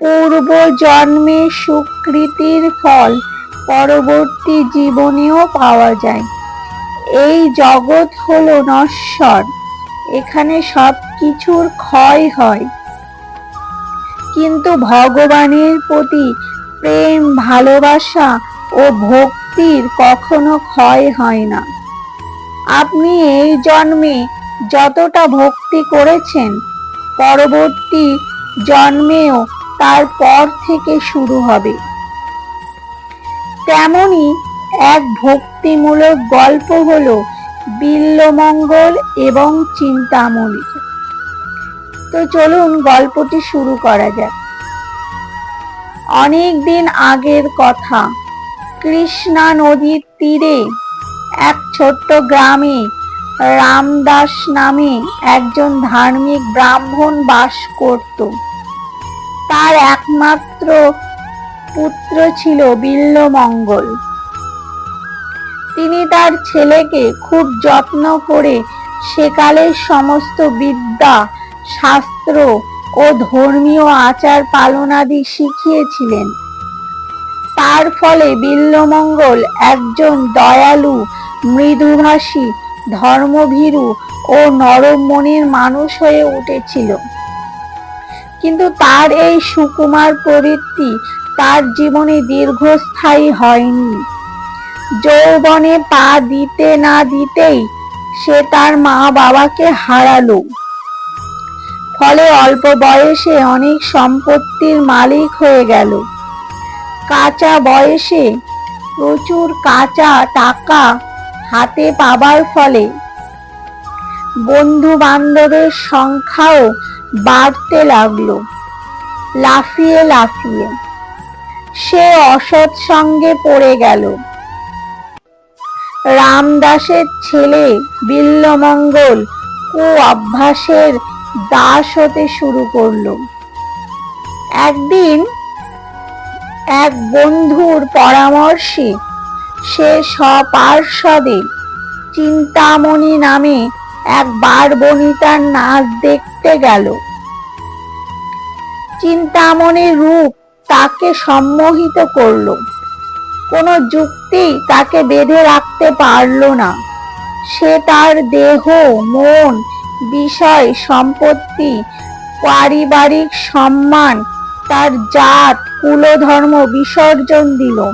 পূর্ব জন্মে সুকৃতির ফল পরবর্তী জীবনেও পাওয়া যায়। এই জগৎ হলো নশ্বর, এখানে সব কিছুর ক্ষয় হয়। কিন্তু ভগবানের প্রতি প্রেম, ভালোবাসা ও ভক্তির কখনো ক্ষয় হয় না। আপনি এই জন্মে যতটা ভক্তি করেছেন, পরবর্তী জন্মেও তার পর থেকে শুরু হবে। তেমনি এক ভক্তিমূলক গল্প হলো বিল্লমঙ্গল এবং চিন্তামণি। তো চলুন গল্পটি শুরু করা যাক। অনেক দিন আগের কথা, কৃষ্ণা নদীর তীরে এক ছোট্ট গ্রামে রামদাস নামে একজন ধার্মিক ব্রাহ্মণ বাস করত। তার একমাত্র পুত্র ছিল বিল্লমঙ্গল। তিনি তার ছেলেকে খুব যত্ন করে সেকালের সমস্ত বিদ্যা, শাস্ত্র ও ধর্মীয় আচার পালনাদি শিখিয়েছিলেন। তার ফলে বিল্লমঙ্গল একজন দয়ালু, মৃদুভাষী, ধর্মভীরু ও নরম মনের মানুষ হয়ে উঠেছিল। কিন্তু তার এই সুকুমার প্রবৃত্তি তার জীবনে দীর্ঘস্থায়ী হয়নি। যৌবনে পা দিতে না দিতেই সে তার মা বাবাকে হারালো। ফলে অল্প বয়সে অনেক সম্পত্তির মালিক হয়ে গেল। কাঁচা বয়সে প্রচুর কাঁচা টাকা হাতে পাবার ফলে বন্ধু বান্ধবের সংখ্যাও বাড়তে লাগল। লাফিয়ে লাফিয়ে। সে অসৎ সঙ্গে পড়ে গেল। রামদাসের ছেলে বিল্লমঙ্গল ও অভ্যাসের দাস হতে শুরু করল। একদিন এক বন্ধুর পরামর্শে সে সপার্ষদে চিন্তামণি নামে এক বার বনিতার নাচ দেখতে গেল। চিন্তামণির রূপ তাকে সম্মোহিত করল। কোনো যুক্তি তাকে বেঁধে রাখতে পারল না। সে তার দেহ, মন, বিষয়, সম্পত্তি, পারিবারিক সম্মান, তার জাত, কুলধর্ম বিসর্জন দিল।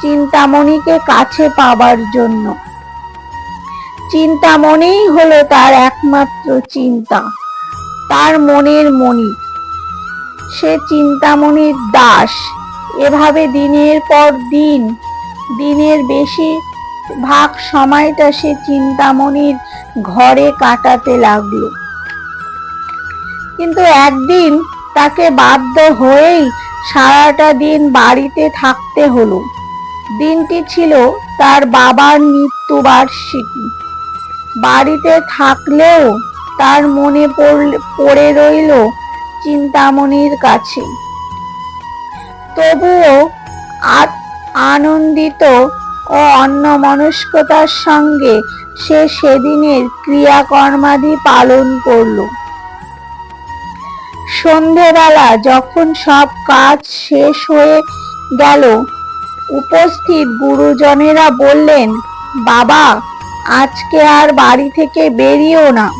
চিন্তামণিকে কাছে পাবার জন্য। চিন্তামণিই হলো তার একমাত্র চিন্তা, তার মনের মণি। সে চিন্তামণির দাস, এভাবে দিনের পর দিন, দিনের বেশি ভাগ সময়টা সে চিন্তামণির ঘরে কাটাতে লাগল। কিন্তু একদিন তাকে বাধ্য হয়েই সারাটা দিন বাড়িতে থাকতে হলো। দিনটি ছিল তার বাবার মৃত্যুবার্ষিকী। বাড়িতে থাকলেও তার মনে পড়ে রইল চিন্তামণির কাছে। তবুও আনন্দিত ও অন্য মনস্কতার সঙ্গে সে সেদিনের ক্রিয়াকর্মাদি পালন করল। সন্ধেবেলা যখন সব কাজ শেষ হয়ে গেল, উপস্থিত গুরুজনেরা বললেন, বাবা আজকে আর বাড়ি থেকে বেরিও না।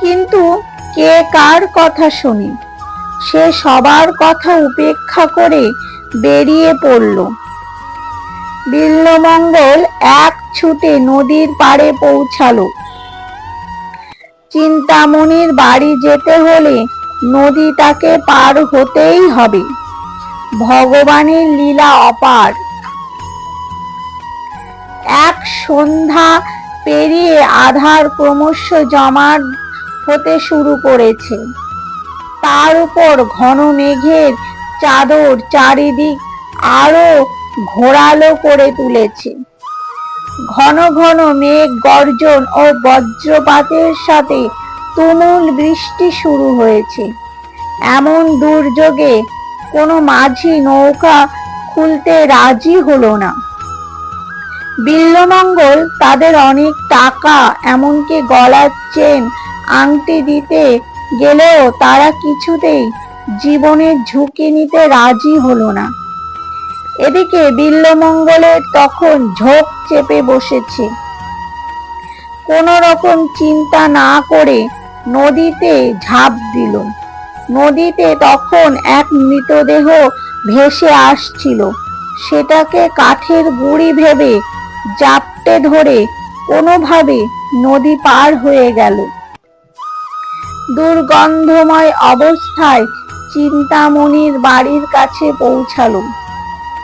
কিন্তু কে কার কথা শুনি, সে সবার কথা উপেক্ষা করে বেরিয়ে পড়ল। বিল্লমঙ্গল এক ছুটে নদীর পাড়ে পৌঁছালো। চিন্তামণির বাড়ি যেতে হলে নদী তাকে পার হতেই হবে। ভগবানের লীলা অপার। এক সন্ধ্যা পেরিয়ে আধার ক্রমশ জমাট হতে শুরু করেছে। তার উপর ঘন মেঘের চাদর চারিদিক আরও ঘোরালো করে তুলেছে। ঘন ঘন মেঘ গর্জন ও বজ্রপাতের সাথে তুমুল বৃষ্টি শুরু হয়েছে। এমন দুর্যোগে কোনো মাঝি নৌকা খুলতে রাজি হলো না। বিল্লমঙ্গল তাদের অনেক টাকা, এমনকি গলার চেন আংটি দিতে গেলেও তারা কিছুতেই জীবনের ঝুঁকি নিতে রাজি হলো না। এদিকে বিল্লমঙ্গলের তখন ঝোঁক চেপে বসেছে। কোনো রকম চিন্তা না করে নদীতে ঝাঁপ দিল। নদীতে তখন এক মৃতদেহ ভেসে আসছিল। সেটাকে কাঠের গুঁড়ি ভেবে জাপটে ধরে কোনোভাবে নদী পার হয়ে গেল। দুর্গন্ধময় অবস্থায় চিন্তামণির বাড়ির কাছে পৌঁছালো।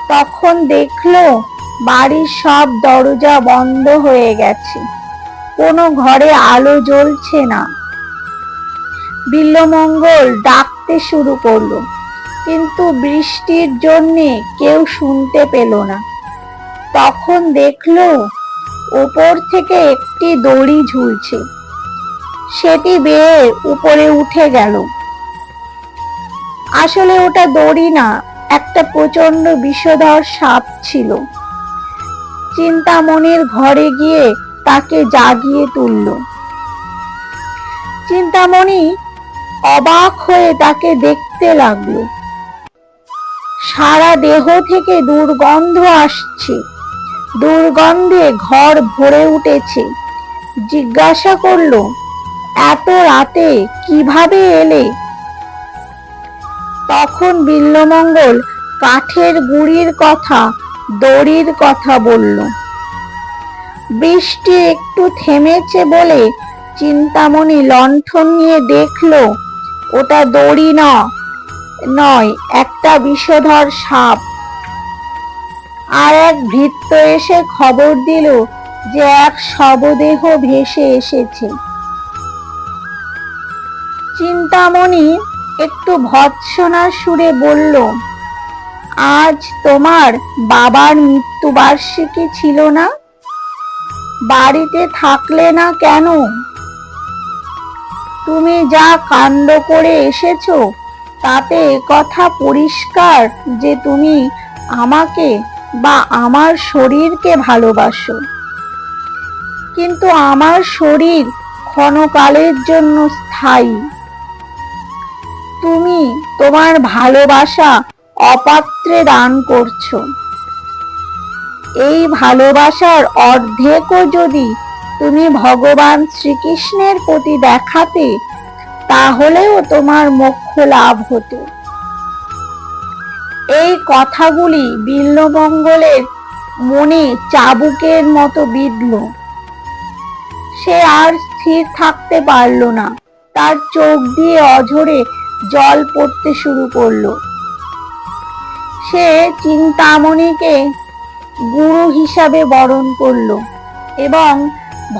তখন দেখল বাড়ির সব দরজা বন্ধ হয়ে গেছে। কোনো ঘরে আলো জ্বলছে না। বিল্লমঙ্গল ডাকতে শুরু করল, কিন্তু বৃষ্টির জন্যে কেউ শুনতে পেল না। তখন দেখল উপর থেকে একটি দড়ি ঝুলছে। সেটি বেয়ে উপরে উঠে গেল। আসলে ওটা দড়ি না, একটা প্রচণ্ড বিষধর সাপ ছিল। চিন্তামণির ঘরে গিয়ে তাকে জাগিয়ে তুলল। চিন্তামণি অবাক হয়ে তাকে দেখতে লাগল। সারা দেহ থেকে দুর্গন্ধ আসছে। দুর্গন্ধে ঘর ভরে উঠেছে। জিজ্ঞাসা করল, এত রাতে কীভাবে এলে? তখন বিল্লমঙ্গল কাঠের গুড়ির কথা, দড়ির কথা বলল। বৃষ্টি একটু থেমেছে বলে চিন্তামণি লণ্ঠন নিয়ে দেখল, ওটা দড়ি না, নয়, একটা বিষধর সাপ। আর এক ভৃত্য এসে খবর দিল যে এক শবদেহ ভেসে এসেছে। চিন্তামণি একটু ভৎসনার সুরে বলল, আজ তোমার বাবার মৃত্যুবার্ষিকী ছিল না? বাড়িতে থাকলে না কেন? তুমি যা কাণ্ড করে এসেছ, তাতে কথা পরিষ্কার যে তুমি আমাকে বা আমার শরীরকে ভালোবাসো। কিন্তু আমার শরীর ক্ষণকালের জন্য স্থায়ী। তুমি তোমার ভালোবাসা অপাত্রে দান করছ। এই ভালোবাসার অর্ধেকও যদি তুমি ভগবান শ্রীকৃষ্ণের প্রতি দেখাতে, তাহলেও তোমার মোক্ষ লাভ হতো। এই কথাগুলি বিল্লমঙ্গলের মনে চাবুকের মতো বিঁধল। সে আর স্থির থাকতে পারল না। তার চোখ দিয়ে অঝরে জল পড়তে শুরু করল। সে চিন্তামণিকে গুরু হিসাবে বরণ করল এবং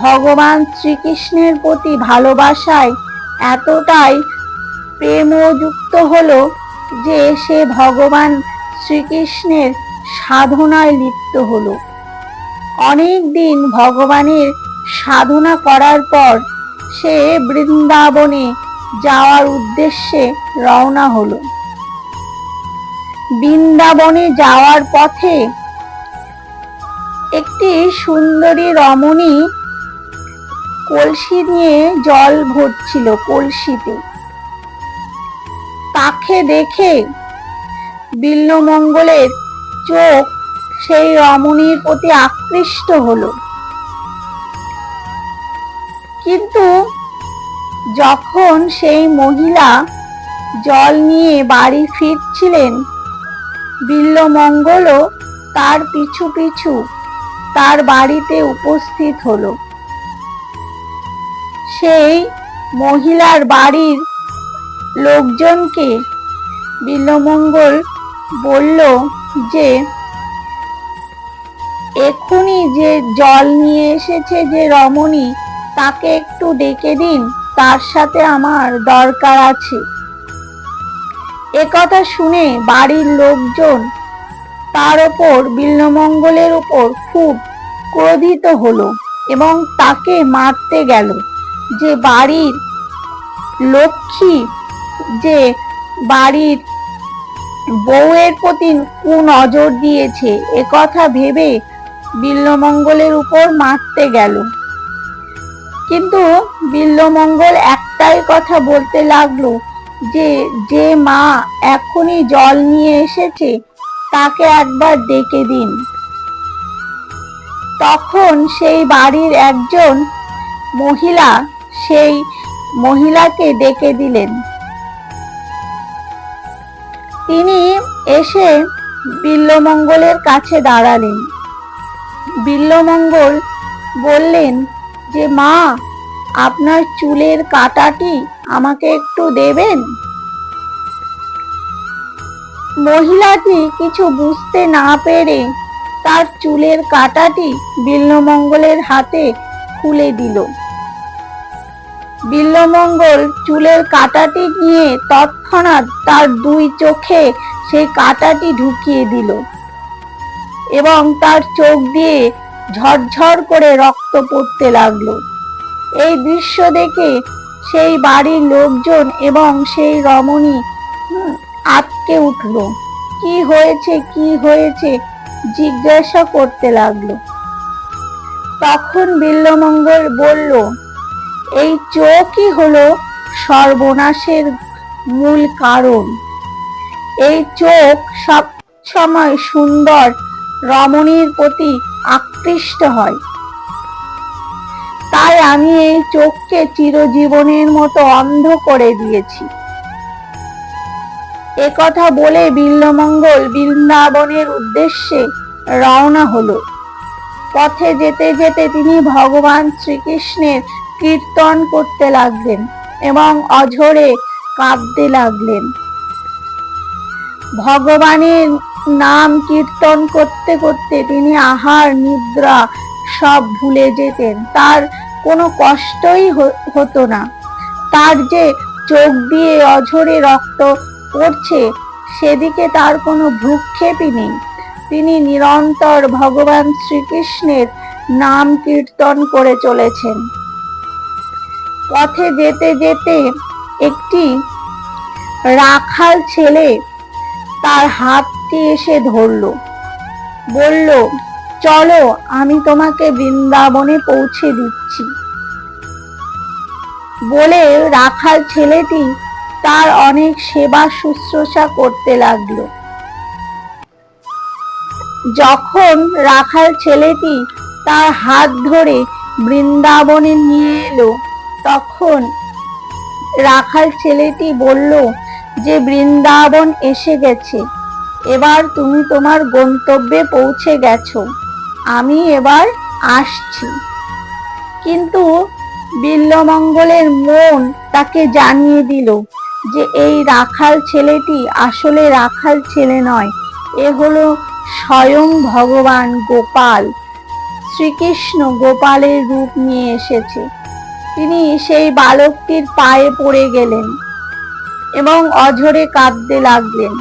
ভগবান শ্রীকৃষ্ণের প্রতি ভালোবাসায় এতটাই প্রেমযুক্ত হলো যে সে ভগবান শ্রীকৃষ্ণের সাধনায় লিপ্ত হলো। অনেক দিন ভগবানের সাধনা করার পর সে বৃন্দাবনে যাওয়ার উদ্দেশ্যে রওনা হল। বৃন্দাবনে যাওয়ার পথে একটি সুন্দরী রমণী কলসি নিয়ে জল ভরছিল কলসিতে। তাকে দেখে বিল্লমঙ্গলের চোখ সেই রমণীর প্রতি আকৃষ্ট হলো। কিন্তু যখন সেই মহিলা জল নিয়ে বাড়ি ফিরছিলেন বিল্লমঙ্গলও তার পিছু পিছু তার বাড়িতে উপস্থিত হলো। সেই মহিলার বাড়ির লোকজনকে বিল্লমঙ্গল বলল যে এখনই যে জল নিয়ে এসেছে যে রমণী, তাকে একটু ডেকে দিন, তার সাথে আমার দরকার আছে। একথা শুনে বাড়ির লোকজন তার ওপর বিল্লমঙ্গলের উপর খুব ক্রোধিত হলো এবং তাকে মারতে গেল। যে বাড়ির লক্ষ্মী যে বাড়ির বউয়ের প্রতি কুনজর দিয়েছে একথা ভেবে বিল্লমঙ্গলের উপর মারতে গেল। কিন্তু বিল্লমঙ্গল একটাই কথা বলতে লাগল যে যে মা এখনই জল নিয়ে এসেছে, তাকে একবার ডেকে দিন। তখন সেই বাড়ির একজন মহিলা, সেই মহিলাকে ডেকে দিলেন। তিনি এসে বিল্লমঙ্গলের কাছে দাঁড়ালেন। বিল্লমঙ্গল বললেন, যে মা, আপনার চুলের কাটাটি আমাকে একটু দেবেন? মহিলাটি কিছু বুঝতে না পেরে তার চুলের কাটাটি বিল্লমঙ্গলের হাতে খুলে দিল। বিল্লমঙ্গল চুলের কাটাটি নিয়ে তৎক্ষণাৎ তার দুই চোখে সেই কাটাটি ঢুকিয়ে দিল এবং তার চোখ দিয়ে ঝরঝর করে রক্ত পড়তে লাগল। এই দৃশ্য দেখে সেই বাড়ির লোকজন এবং সেই রমণী আটকে উঠল। কি হয়েছে কি হয়েছে জিজ্ঞাসা করতে লাগল। তখন বিল্লমঙ্গল বলল এই চোখই হলো সর্বনাশের মূল কারণ। এই চোখ সব সময় সুন্দর, রমণীর প্রতি আকৃষ্ট হয়। তাই আমি এই চোখকে চিরজীবনের মতো অন্ধ করে দিয়েছি। একথা বলে বিল্লমঙ্গল বৃন্দাবনের উদ্দেশ্যে রওনা হলো। পথে যেতে যেতে তিনি ভগবান শ্রীকৃষ্ণের কীর্তন করতে লাগলেন এবং অঝরে কাঁদতে লাগলেন। ভগবানের নাম কীর্তন করতে করতে তিনি আহার, নিদ্রা সব ভুলে যেতেন। তার কোনো কষ্টই হতো না। তার যে চোখ দিয়ে অঝরে রক্ত পড়ছে, সেদিকে তার কোনো ভ্রুক্ষেপই নেই। তিনি নিরন্তর ভগবান শ্রীকৃষ্ণের নাম কীর্তন করে চলেছেন। পথে যেতে যেতে একটি রাখাল ছেলে তার হাতটি এসে ধরলো। বলল, চলো, আমি তোমাকে বৃন্দাবনে পৌঁছে দিচ্ছি। বলে রাখাল ছেলেটি তার অনেক সেবা শুশ্রূষা করতে লাগল। যখন রাখাল ছেলেটি তার হাত ধরে বৃন্দাবনে নিয়ে এলো তখন রাখাল ছেলেটি বলল, যে বৃন্দাবন এসে গেছে, এবার তুমি তোমার গন্তব্যে পৌঁছে গেছো। আমি এবার আসছি। কিন্তু বিল্লমঙ্গলের মন তাকে জানিয়ে দিল যে এই রাখাল ছেলেটি আসলে রাখাল ছেলে নয়, এ হলো স্বয়ং ভগবান গোপাল। শ্রীকৃষ্ণ গোপালের রূপ নিয়ে এসেছে। তিনি সেই বালকটির পায়ে পড়ে গেলেন এবং অঝরে কাঁদতে লাগলেন।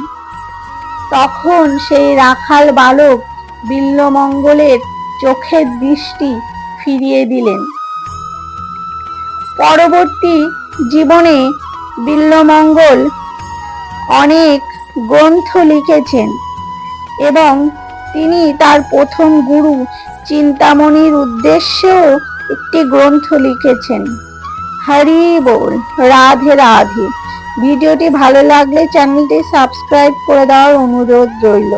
তখন সেই রাখাল বালক বিল্লমঙ্গলের চোখের দৃষ্টি ফিরিয়ে দিলেন। পরবর্তী জীবনে বিল্লমঙ্গল অনেক গ্রন্থ লিখেছেন এবং তিনি তার প্রথম গুরু চিন্তামণির উদ্দেশ্যেও একটি গ্রন্থ লিখেছেন। হরি বল, রাধে রাধে। ভিডিওটি ভালো লাগলে চ্যানেলটি সাবস্ক্রাইব করে দেওয়ার অনুরোধ রইল।